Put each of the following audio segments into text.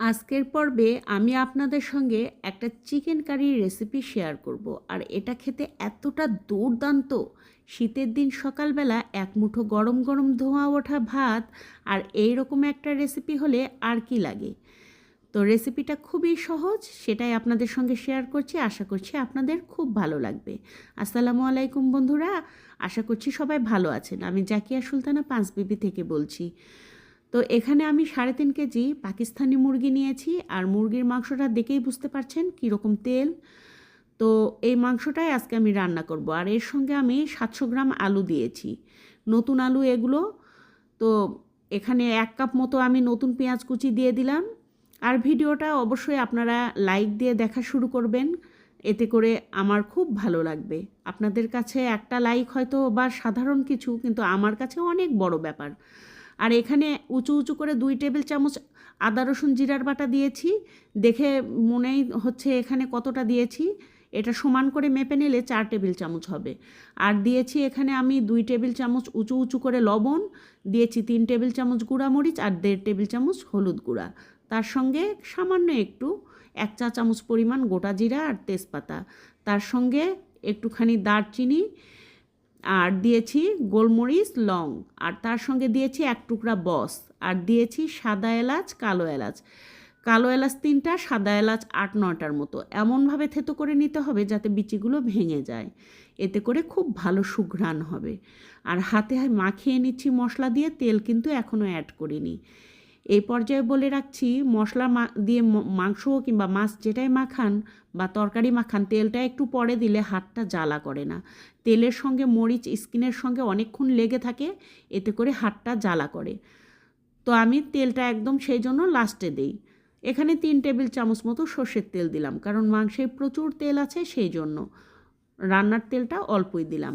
আজকের পর্বে আমি আপনাদের সঙ্গে একটা চিকেন কারির রেসিপি শেয়ার করব। আর এটা খেতে এতটা দুর্দান্ত। শীতের দিন সকালবেলা এক মুঠো গরম গরম ধোঁয়া ওঠা ভাত আর এই রকম একটা রেসিপি হলে আর কি লাগে? তো রেসিপিটা খুবই সহজ, সেটাই আপনাদের সঙ্গে শেয়ার করছি। আশা করছি আপনাদের খুব ভালো লাগবে। আসসালামু আলাইকুম বন্ধুরা, আশা করছি সবাই ভালো আছেন। আমি জাকিয়া সুলতানা পাঁচবিবি থেকে বলছি। তো এখানে আমি সাড়ে তিন কেজি পাকিস্তানি মুরগি নিয়েছি আর মুরগির মাংসটা দেখেই বুঝতে পারছেন কীরকম তেল। তো এই মাংসটাই আজকে আমি রান্না করব আর এর সঙ্গে আমি সাতশো গ্রাম আলু দিয়েছি। নতুন আলু এগুলো। তো এখানে এক কাপ মতো আমি নতুন পেঁয়াজ কুচি দিয়ে দিলাম। আর ভিডিওটা অবশ্যই আপনারা লাইক দিয়ে দেখা শুরু করবেন। এতে করে আমার খুব ভালো লাগবে। আপনাদের কাছে একটা লাইক হয়তো বা সাধারণ কিছু, কিন্তু আমার কাছে অনেক বড় ব্যাপার। আর এখানে উঁচু উঁচু করে দুই টেবিল চামচ আদা, রসুন, জিরার বাটা দিয়েছি। দেখে মনেই হচ্ছে এখানে কতটা দিয়েছি। এটা সমান করে মেপে নিলে চার টেবিল চামচ হবে। আর দিয়েছি এখানে আমি দুই টেবিল চামচ উঁচু উঁচু করে লবণ, দিয়েছি তিন টেবিল চামচ মরিচ আর দেড় টেবিল চামচ হলুদ গুঁড়া। তার সঙ্গে সামান্য একটু এক চা চামচ পরিমাণ গোটা জিরা আর তেজপাতা। তার সঙ্গে একটুখানি দারচিনি আর দিয়েছি গোলমরিচ, লং। আর তার সঙ্গে দিয়েছি এক টুকরা বস। আর দিয়েছি সাদা এলাচ, কালো এলাচ। কালো এলাচ তিনটা, সাদা এলাচ আট নটার মতো। এমনভাবে থেতো করে নিতে হবে যাতে বিচিগুলো ভেঙে যায়। এতে করে খুব ভালো সুঘ্রাণ হবে। আর হাতে মাখিয়ে নিচ্ছি মশলা দিয়ে, তেল কিন্তু এখনও অ্যাড করিনি। এই পর্যায়ে বলে রাখছি, মশলা দিয়ে মাংস কিংবা মাছ যেটাই মাখান বা তরকারি মাখান, তেলটা একটু পরে দিলে হাতটা জ্বালা করে না। তেলের সঙ্গে মরিচ, স্কিনের সঙ্গে অনেকক্ষণ লেগে থাকে, এতে করে হাতটা জ্বালা করে। তো আমি তেলটা একদম সেই জন্য লাস্টে দেই। এখানে তিন টেবিল চামচ মতো সর্ষের তেল দিলাম, কারণ মাংসে প্রচুর তেল আছে সেই জন্য। রান্নার তেলটা অল্পই দিলাম।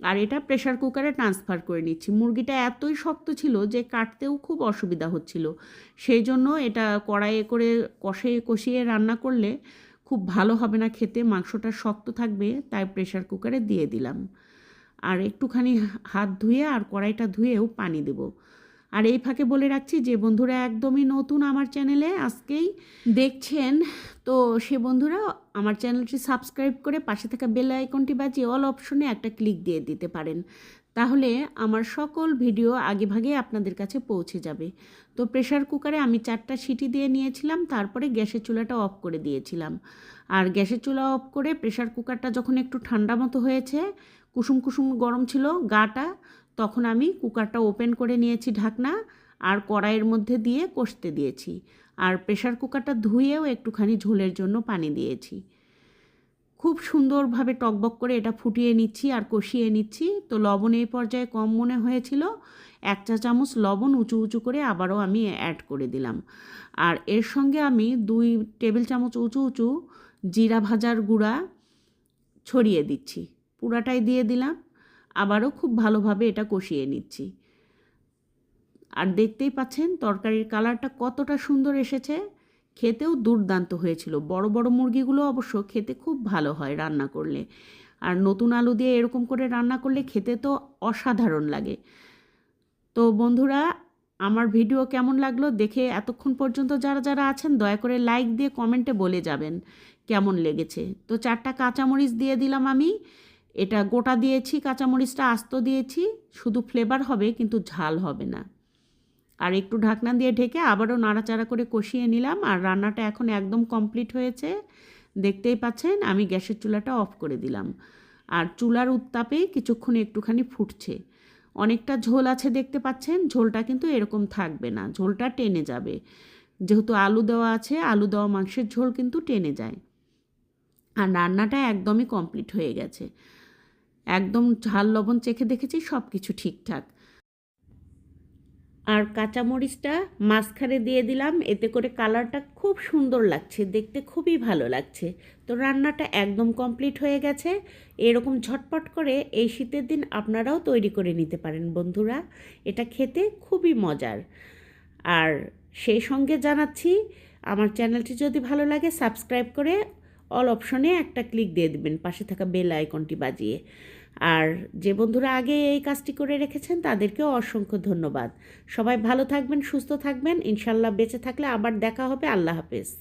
আর এটা প্রেশার কুকারে ট্রান্সফার করে নিচ্ছি। মুরগিটা এতই শক্ত ছিল যে কাটতেও খুব অসুবিধা হচ্ছিল। সেই জন্য এটা কড়াইয়ে করে কষে, কষিয়ে রান্না করলে খুব ভালো হবে না খেতে, মাংসটা শক্ত থাকবে, তাই প্রেশার কুকারে দিয়ে দিলাম। আর একটুখানি হাত ধুয়ে আর কড়াইটা ধুয়েও পানি দেবো। আর এই ফাঁকে বলে রাখছি, যে বন্ধুরা একদমই নতুন আমার চ্যানেলে আজকেই দেখছেন, তো সে বন্ধুরা আমার চ্যানেলটি সাবস্ক্রাইব করে পাশে থাকা বেল আইকনটি বাজিয়ে অল অপশনে একটা ক্লিক দিয়ে দিতে পারেন। তাহলে আমার সকল ভিডিও আগে ভাগে আপনাদের কাছে পৌঁছে যাবে। তো প্রেশার কুকারে আমি চারটা সিটি দিয়ে নিয়েছিলাম, তারপরে গ্যাসের চুলাটা অফ করে দিয়েছিলাম। আর গ্যাসের চুলা অফ করে প্রেশার কুকারটা যখন একটু ঠান্ডা মতো হয়েছে, কুসুম কুসুম গরম ছিল গাটা তখন আমি কুকারটা ওপেন করে নিয়েছি ঢাকনা আর কড়াইয়ের মধ্যে দিয়ে কষতে দিয়েছি। আর প্রেশার কুকারটা ধুয়েও একটুখানি ঝোলের জন্য পানি দিয়েছি। খুব সুন্দরভাবে টকবক করে এটা ফুটিয়ে নিচ্ছি আর কষিয়ে নিচ্ছি। তো লবণ এই পর্যায়ে কম মনে হয়েছিল। এক চা চামচ লবণ উঁচু উঁচু করে আবারও আমি অ্যাড করে দিলাম। আর এর সঙ্গে আমি দুই টেবিল চামচ উঁচু উঁচু জিরা ভাজার গুঁড়া ছড়িয়ে দিচ্ছি। পুরাটাই দিয়ে দিলাম। আবারও খুব ভালোভাবে এটা কষিয়ে নিচ্ছি। আর দেখতেই পাচ্ছেন তরকারির কালারটা কতটা সুন্দর এসেছে। খেতেও দুর্দান্ত হয়েছিল। বড় বড় মুরগিগুলো অবশ্য খেতে খুব ভালো হয় রান্না করলে। আর নতুন আলু দিয়ে এরকম করে রান্না করলে খেতে তো অসাধারণ লাগে। তো বন্ধুরা, আমার ভিডিও কেমন লাগল দেখে এতক্ষণ পর্যন্ত যারা যারা আছেন দয়া করে লাইক দিয়ে কমেন্টে বলে যাবেন কেমন লেগেছে। তো চারটা কাঁচামরিচ দিয়ে দিলাম আমি। এটা গোটা দিয়েছি, কাঁচামরিচটা আস্ত দিয়েছি, শুধু ফ্লেভার হবে কিন্তু ঝাল হবে না। আর একটু ঢাকনা দিয়ে ঢেকে আবারও নাড়াচাড়া করে কষিয়ে নিলাম আর রান্নাটা এখন একদম কমপ্লিট হয়েছে। দেখতেই পাচ্ছেন, আমি গ্যাসের চুলাটা অফ করে দিলাম। আর চুলার উত্তাপে কিছুক্ষণ একটুখানি ফুটছে। অনেকটা ঝোল আছে দেখতে পাচ্ছেন, ঝোলটা কিন্তু এরকম থাকবে না, ঝোলটা টেনে যাবে। যেহেতু আলু দেওয়া আছে, আলু দেওয়া মাংসের ঝোল কিন্তু টেনে যায়। আর রান্নাটা একদমই কমপ্লিট হয়ে গেছে। একদম ঝাল লবণ চেখে দেখেছি সব কিছু ঠিকঠাক। আর কাঁচামরিচটা মাঝখানে দিয়ে দিলাম, এতে করে কালারটা খুব সুন্দর লাগছে, দেখতে খুবই ভালো লাগছে। তো রান্নাটা একদম কমপ্লিট হয়ে গেছে। এরকম ঝটপট করে এই শীতের দিন আপনারাও তৈরি করে নিতে পারেন বন্ধুরা, এটা খেতে খুবই মজার। আর সেই সঙ্গে জানাচ্ছি, আমার চ্যানেলটি যদি ভালো লাগে সাবস্ক্রাইব করে অল অপশনে একটা ক্লিক দিয়ে দেবেন, পাশে থাকা বেল আইকনটি বাজিয়ে। আর যে বন্ধুরা আগে এই কাজটি করে রেখেছেন, তাদেরকেও অসংখ্য ধন্যবাদ। সবাই ভালো থাকবেন, সুস্থ থাকবেন, ইনশাল্লাহ বেঁচে থাকলে আবার দেখা হবে, আল্লাহ হাফেজ।